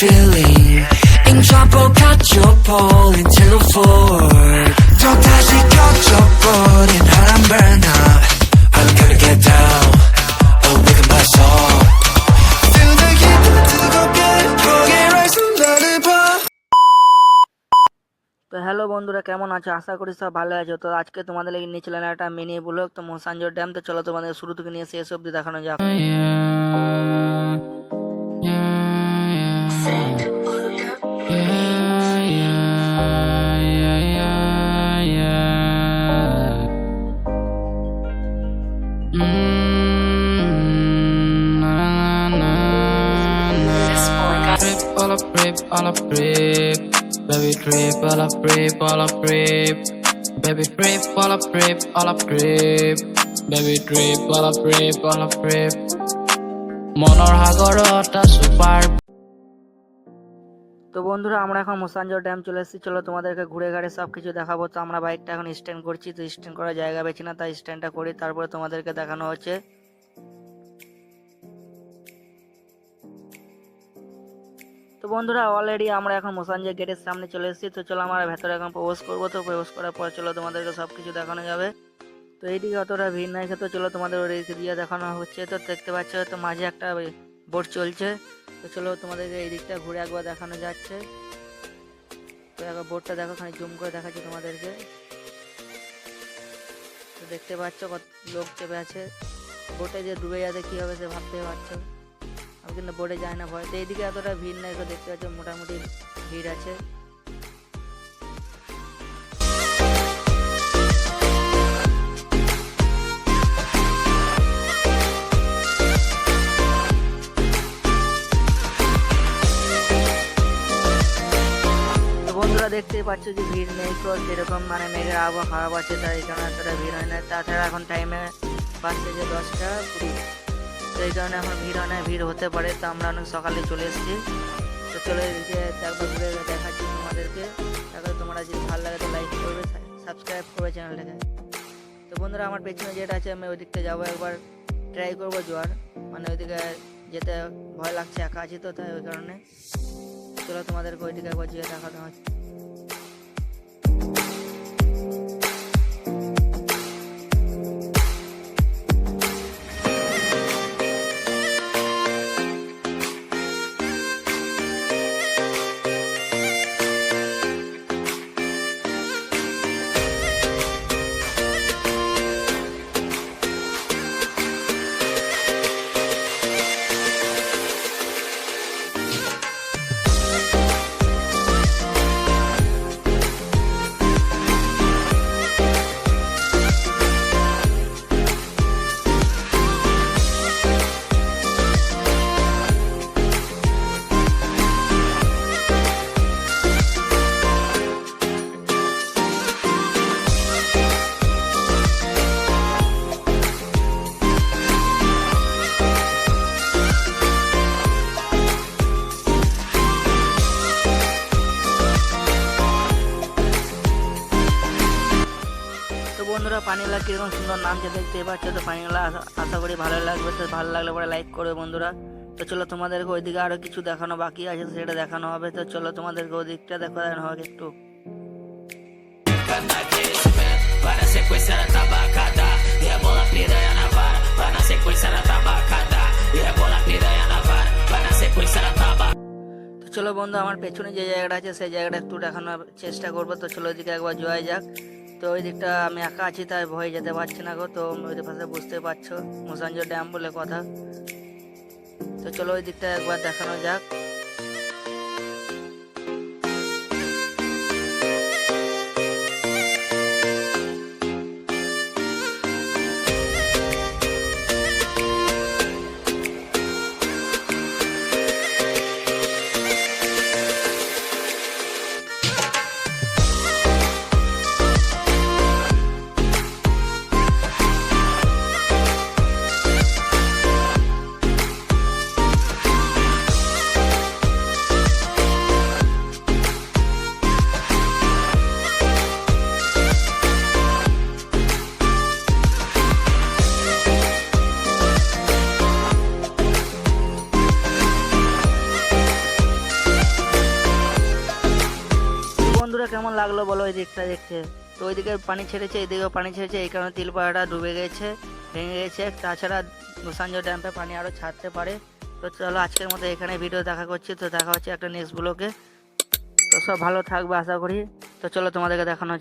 feeling 인천포 catapult into the floor 또 다시 켜져버린 hot and burn up I'm gonna get down awaken my soul Feel the heat 뜨겁게 거기 rise 나를 봐 তো hello বন্ধুরা কেমন আছো আশা করি সব ভালো আছো তো আজকে তোমাদের লেগে নিয়েছিলেন একটা মিনি ব্লগ তো মোসাঞ্জোর ড্যাম তো চলো তোমাদের শুরু থেকে নিয়ে শেষ অব্দি দেখানো যাক Up rip, all up rip. Baby trip, all up rip, all up rip. Baby trip, all up rip, all up rip. Baby trip, all up rip, all up rip. মনৰ সাগৰত চুপাৰ তো বন্ধুরা আমরা এখন মোসাঞ্জোর ড্যাম চলে এসেছি চলো তোমাদেরকে ঘুরে ঘাড়ে সব কিছু দেখাবো তো আমরা বাইকটা এখন স্ট্যান্ড করছি তো স্ট্যান্ড করার জায়গা পেয়েছি না তাই স্ট্যান্ডটা করি তারপরে তোমাদেরকে দেখানো হচ্ছে তো বন্ধুরা অলরেডি আমরা এখন মোসাঞ্জের গেটের সামনে চলে এসেছি। তো চলো আমরা ভেতরে এখন প্রবেশ করব। তো প্রবেশ করার পর চলো তোমাদেরকে সব কিছু দেখানো যাবে। তো এইদিকে অতটা ভিড় নাই, তো চলো তোমাদের ওদিকে দিয়ে দেখানো হচ্ছে। তো দেখতে পাচ্ছ, তো মাঝে একটা বোট চলছে। তো চলো তোমাদেরকে এই দিকটা ঘুরে একবার দেখানো যাচ্ছে। তো একবার বোটটা দেখো খানি জুম করে দেখাচ্ছি তোমাদেরকে। তো দেখতে পাচ্ছ কত লোক চেপে আছে। বোটে যে ডুবে যাতে কী হবে সে ভাবতে পারছ। কিন্তু বোটে যাই না ভয়। তো এইদিকে এতটা ভিড় তো দেখতে পাচ্ছ মোটামুটি ভিড় আছে। তো বন্ধুরা দেখতেই পাচ্ছ যে ভিড় নেই, তো যেরকম মানে মেঘের আবহাওয়া খারাপ আছে, তাই কারণে এতটা ভিড় হয় না। তাছাড়া এখন টাইমে বাজছে যে দশটা কুড়ি। এই কারণে এখন ভিড় অনেক ভিড় হতে পারে, তো আমরা অনেক সকালে চলে এসেছি। তো চলে এদিকে একবার ঘুরে দেখাচ্ছি তোমাদেরকে। তারপরে তোমরা যদি ভালো লাগে তো লাইক করবে সাবস্ক্রাইব করবে চ্যানেলটাকে তো বন্ধুরা, আমার পেছনে যেটা আছে, আমি ওই দিকটা যাব একবার ট্রাই করব যাওয়ার মানে ওইদিকে যেতে ভয় লাগছে, একা আছি তো, তাই ওই কারণে। চলো তোমাদেরকে ওইদিকে একবার যেয়ে দেখানো হচ্ছে। বন্ধুরা পানিওলা কীরকম সুন্দর নামছে দেখতে পাচ্ছ, তো পানিওলা আশা- করি ভালো লাগবে, তো ভালো লাগলে পরে লাইক করবে বন্ধুরা। তো চলো তোমাদেরকে ওইদিকে আরও কিছু দেখানো বাকি আছে, সেটা দেখানো হবে। তো চলো তোমাদেরকে ওই দিকটা দেখানো হবে একটু। na sequência na tabacada E a bola piranha na vara Vai na sequência na tabacada E a bola piranha চলো বন্ধু, আমার পেছনে যে জায়গাটা আছে, সেই জায়গাটা একটু দেখানোর চেষ্টা করব। তো চলো ওইদিকে একবার যাওয়া যাক। তো ওই দিকটা আমি একা আছি, তাই ভয়ে যেতে পারছি না গো। তো ওই পাশে বুঝতে পারছ মোসাঞ্জ ড্যাম বলে কথা। তো চলো ওই দিকটা একবার দেখানো যাক। লাগল বলো ওই দিকটা দেখতে? তো ওইদিকে পানি ছেড়েছে এইদিকেও পানি ছেড়েছে, এই কারণে তিলপাড়াটা ডুবে গেছে, ভেঙে গেছে। তাছাড়া গোসাঞ্জ ড্যাম্পে পানি আরও ছাড়তে পারে। তো চলো আজকের মতো এখানে ভিডিও দেখা করছি। তো দেখা হচ্ছে একটা নেক্সট ব্লগে তো সব ভালো থাকবে আশা করি। তো চলো তোমাদেরকে দেখানো